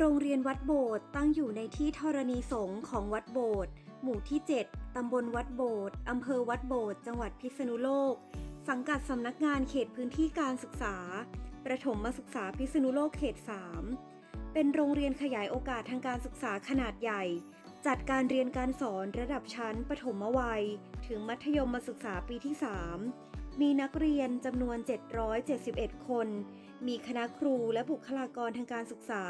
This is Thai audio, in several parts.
โรงเรียนวัดโบสถ์ตั้งอยู่ในที่ธรณีสงฆ์ของวัดโบสถ์หมู่ที่ 7 ตำบลวัดโบสถ์อำเภอวัดโบสถ์จังหวัดพิษณุโลก สังกัดสำนักงานเขตพื้นที่การศึกษา ประถมมศึกษาพิษณุโลกเขต 3 เป็นโรงเรียนขยายโอกาสทางการศึกษาขนาดใหญ่ จัดการเรียนการสอนระดับชั้นปฐมวัย ถึงมัธยมมศึกษาปีที่ 3 มีนักเรียนจำนวน 771 คน มีคณะครูและบุคลากรทางการศึกษา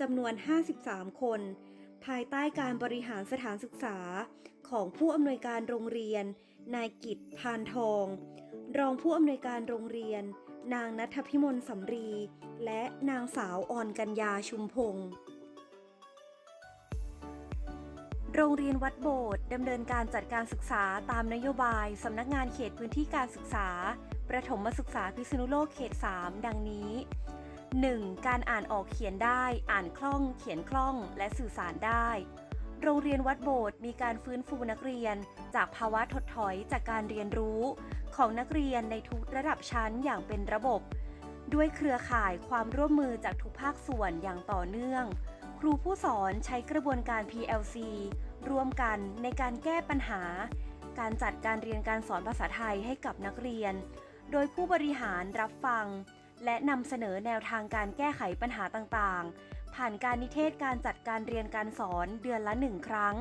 จำนวน 53 คน ภายใต้การบริหารสถานศึกษาของผู้อำนวยการโรงเรียน นายกิตพานทอง รองผู้อำนวยการโรงเรียน นางนัทพิมลสำรี และนางสาวอ่อนกัญญาชุมพงศ์โรงเรียนวัดโบสถ์ดำเนินการจัดการศึกษาตามนโยบายสำนักงานเขตพื้นที่การศึกษา ประถมศึกษาพิษณุโลกเขต 3 ดังนี้ 1. การอ่านออกเขียนได้ อ่านคล่อง เขียนคล่อง และสื่อสารได้ โรงเรียนวัดโบสถ์มีการฟื้นฟูนักเรียน จากภาวะถดถอยจากการเรียนรู้ ของนักเรียนในทุกระดับชั้นอย่างเป็นระบบ ด้วยเครือข่ายความร่วมมือจากทุกภาคส่วนอย่างต่อเนื่อง ครูผู้สอนใช้กระบวนการ PLC ร่วมกันในการแก้ปัญหา การจัดการเรียนการสอนภาษาไทยให้กับนักเรียน โดยผู้บริหารรับฟัง และนำเสนอแนวทางการแก้ไขปัญหาต่างๆ ผ่านการนิเทศการจัดการเรียนการสอนเดือนละหนึ่งครั้ง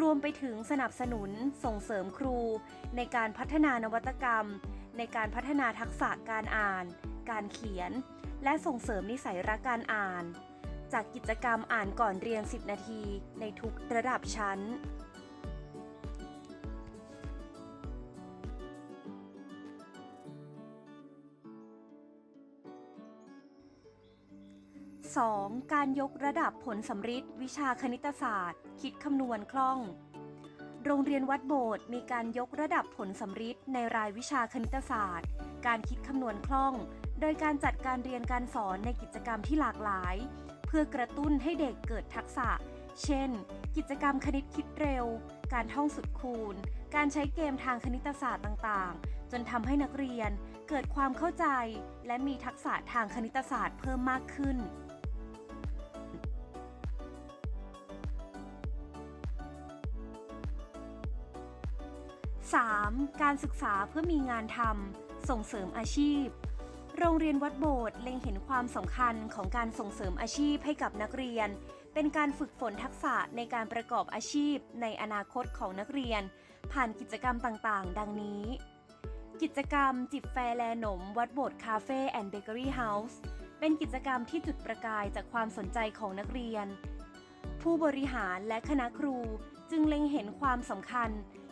รวมไปถึงสนับสนุนส่งเสริมครู ในการพัฒนานวัตกรรม ในการพัฒนาทักษะการอ่าน การเขียน และส่งเสริมนิสัยรักการอ่าน จากกิจกรรมอ่านก่อนเรียน 10 นาที ในทุกระดับชั้น 2. การยกระดับผลสำริดวิชาคณิตศาสตร์ คิดคำนวณคล่อง โรงเรียนวัดโบสถ์มีการยกระดับผลสำริดในรายวิชาคณิตศาสตร์ การคิดคำนวณคล่อง โดยการจัดการเรียนการสอนในกิจกรรมที่หลากหลาย เพื่อกระตุ้นให้เด็กเกิดทักษะ เช่น กิจกรรมคณิตคิดเร็ว การท่องสุดคูณ การใช้เกมทางคณิตศาสตร์ต่างๆ จนทำให้นักเรียนเกิดความเข้าใจและมีทักษะทางคณิตศาสตร์เพิ่มมากขึ้น 3. การศึกษาเพื่อมีงานทำส่งเสริมอาชีพ โรงเรียนวัดโบสถ์เล็งเห็นความสำคัญของการส่งเสริมอาชีพให้กับนักเรียน เป็นการฝึกฝนทักษะในการประกอบอาชีพในอนาคตของนักเรียน ผ่านกิจกรรมต่างๆ ดังนี้ กิจกรรมจิบแฟร์แลหนม วัดโบสถ์คาเฟ่แอนด์เบเกอรี่เฮาส์เป็นกิจกรรมที่จุดประกายจากความสนใจของนักเรียน ผู้บริหารและคณะครูจึงเล็งเห็นความสำคัญ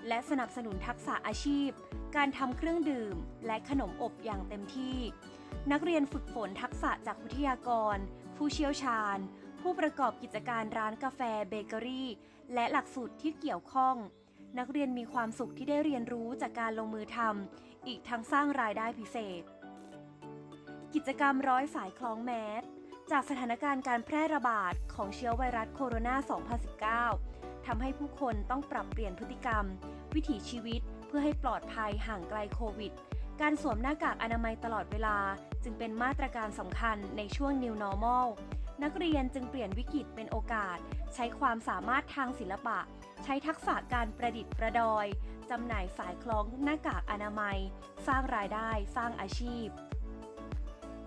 และสนับสนุนทักษะอาชีพ การทำเครื่องดื่ม และขนมอบอย่างเต็มที่ นักเรียนฝึกฝนทักษะจากวิทยากร ผู้เชี่ยวชาญ ผู้ประกอบกิจการร้านกาแฟเบเกอรี่ และหลักสูตรที่เกี่ยวข้อง นักเรียนมีความสุขที่ได้เรียนรู้จากการลงมือทำอีกทั้งสร้างรายได้พิเศษ กิจกรรมร้อยสายคล้องแมสจากสถานการณ์การแพร่ระบาดของเชื้อไวรัสโคโรนา 2019ทำให้ผู้คนต้องปรับเปลี่ยนพฤติกรรม วิถีชีวิต เพื่อให้ปลอดภัยห่างไกลโควิด การสวมหน้ากากอนามัยตลอดเวลา จึงเป็นมาตรการสำคัญในช่วง New Normal นักเรียนจึงเปลี่ยนวิกฤตเป็นโอกาส ใช้ความสามารถทางศิลปะ ใช้ทักษะการประดิษฐ์ประดอยจำหน่ายสายคล้องหน้ากากอนามัย สร้างรายได้สร้างอาชีพ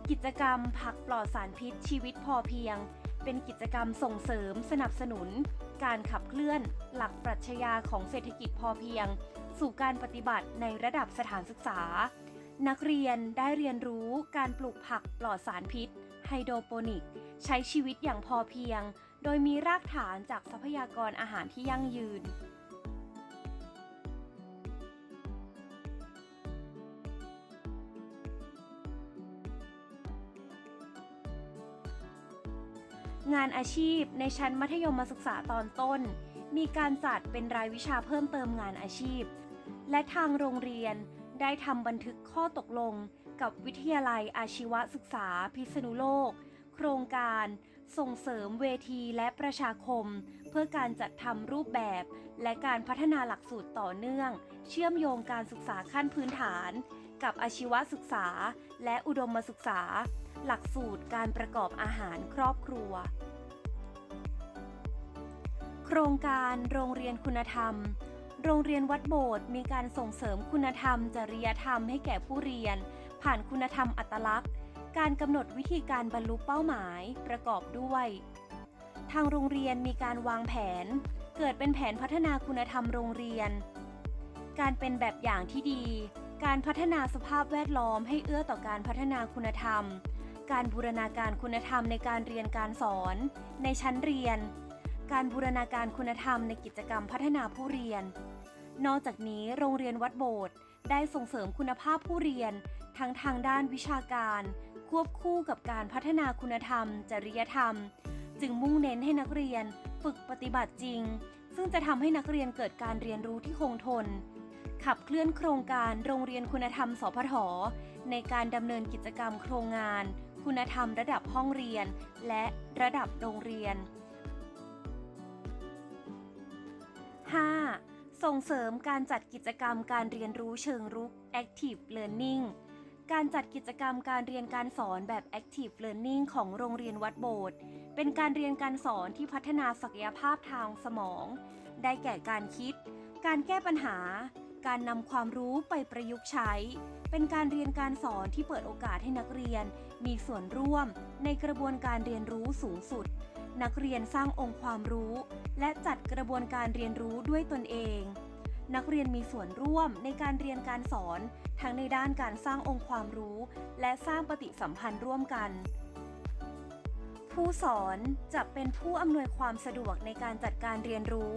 กิจกรรมผักปลอดสารพิษชีวิตพอเพียง เป็นกิจกรรมส่งเสริมสนับสนุน การขับเคลื่อน หลักปรัชญาของเศรษฐกิจพอเพียง สู่การปฏิบัติในระดับสถานศึกษา นักเรียนได้เรียนรู้การปลูกผักปลอดสารพิษ ไฮโดรโปนิก ใช้ชีวิตอย่างพอเพียง โดยมีรากฐานจากทรัพยากรอาหารที่ยั่งยืน งานอาชีพในชั้นมัธยมศึกษาตอนต้น มีการจัดเป็นรายวิชาเพิ่มเติมงานอาชีพ และทางโรงเรียนได้ทำบันทึกข้อตกลงกับวิทยาลัยอาชีวศึกษาพิษณุโลก โครงการ ส่งเสริมเวทีและประชาคม เพื่อการจัดทำรูปแบบ และการพัฒนาหลักสูตรต่อเนื่อง เชื่อมโยงการศึกษาขั้นพื้นฐาน กับอาชีวศึกษา และอุดมศึกษา หลักสูตรการประกอบอาหารครอบครัว โครงการโรงเรียนคุณธรรม โรงเรียนวัดโบสถ์มีการส่งเสริมคุณธรรม จริยธรรมให้แก่ผู้เรียน ผ่านคุณธรรมอัตลักษณ์ การกำหนดวิธีการบรรลุเป้าหมายประกอบด้วย ทางโรงเรียนมีการวางแผน เกิดเป็นแผนพัฒนาคุณธรรมโรงเรียน การเป็นแบบอย่างที่ดีการพัฒนาสภาพแวดล้อมให้เอื้อต่อการพัฒนาคุณธรรม การบูรณาการคุณธรรมในการเรียนการสอน ในชั้นเรียน การบูรณาการคุณธรรมในกิจกรรมพัฒนาผู้เรียน นอกจากนี้โรงเรียนวัดโบสถ์ได้ส่งเสริมคุณภาพผู้เรียน ทั้งทางด้านวิชาการ ควบคู่กับการพัฒนาคุณธรรม จริยธรรม จึงมุ่งเน้นให้นักเรียนฝึกปฏิบัติจริง ซึ่งจะทำให้นักเรียนเกิดการเรียนรู้ที่คงทน ขับเคลื่อนโครงการโรงเรียนคุณธรรมสพทในการดำเนินกิจกรรมโครงงาน คุณธรรมระดับห้องเรียน และระดับโรงเรียน 5. ส่งเสริมการจัดกิจกรรมการเรียนรู้เชิงรุก Active Learning การจัดกิจกรรมการเรียนการสอนแบบ Active Learning ของโรงเรียนวัดโบสถ์เป็นการเรียนการสอนที่พัฒนาศักยภาพทางสมอง ได้แก่การคิด การแก้ปัญหา การนำความรู้ไปประยุกต์ใช้ เป็นการเรียนการสอนที่เปิดโอกาสให้นักเรียน มีส่วนร่วม ในกระบวนการเรียนรู้สูงสุด นักเรียนสร้างองค์ความรู้ และจัดกระบวนการเรียนรู้ด้วยตนเอง นักเรียนมีส่วนร่วมในการเรียนการสอน ทั้งในด้านการสร้างองค์ความรู้ และสร้างปฏิสัมพันธ์ร่วมกันผู้สอนจะเป็นผู้อำนวยความสะดวกในการจัดการเรียนรู้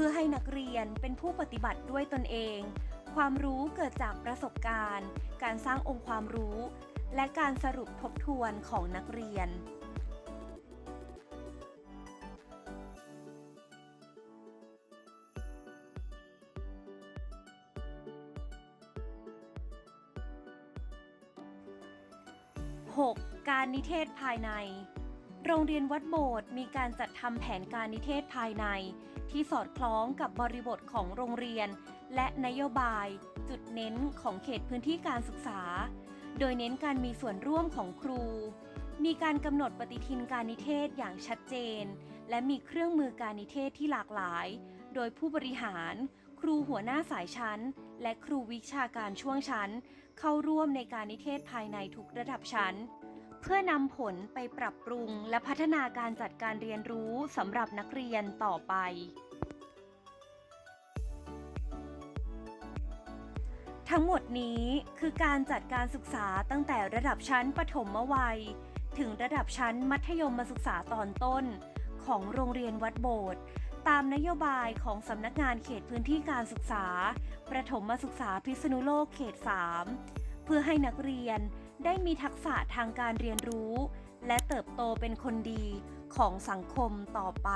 พื่อให้นักเรียนเป็นผู้ปฏิบัติด้วยตนเอง ความรู้เกิดจากประสบการณ์ การสร้างองค์ความรู้ และการสรุปทบทวนของนักเรียน 6. การนิเทศภายใน โรงเรียนวัดโบสถ์มีการจัดทำแผนการนิเทศภายใน ที่สอดคล้องกับบริบทของโรงเรียน และนโยบาย จุดเน้นของเขตพื้นที่การศึกษา โดยเน้นการมีส่วนร่วมของครู มีการกำหนดปฏิทินการนิเทศอย่างชัดเจน และมีเครื่องมือการนิเทศที่หลากหลาย โดยผู้บริหาร ครูหัวหน้าสายชั้น และครูวิชาการช่วงชั้น เข้าร่วมในการนิเทศภายในทุกระดับชั้น เพื่อนำผลไปปรับปรุง และพัฒนาการจัดการเรียนรู้สำหรับนักเรียนต่อไป ทั้งหมดนี้คือการจัดการศึกษาตั้งแต่ระดับชั้นปฐมวัย ถึงระดับชั้นมัธยมศึกษาตอนต้น ของโรงเรียนวัดโบสถ์ตามนโยบายของสำนักงานเขตพื้นที่การศึกษา ประถมศึกษาพิษณุโลกเขต 3 เพื่อให้นักเรียน ได้มีทักษะทางการเรียนรู้ และเติบโตเป็นคนดีของสังคมต่อไป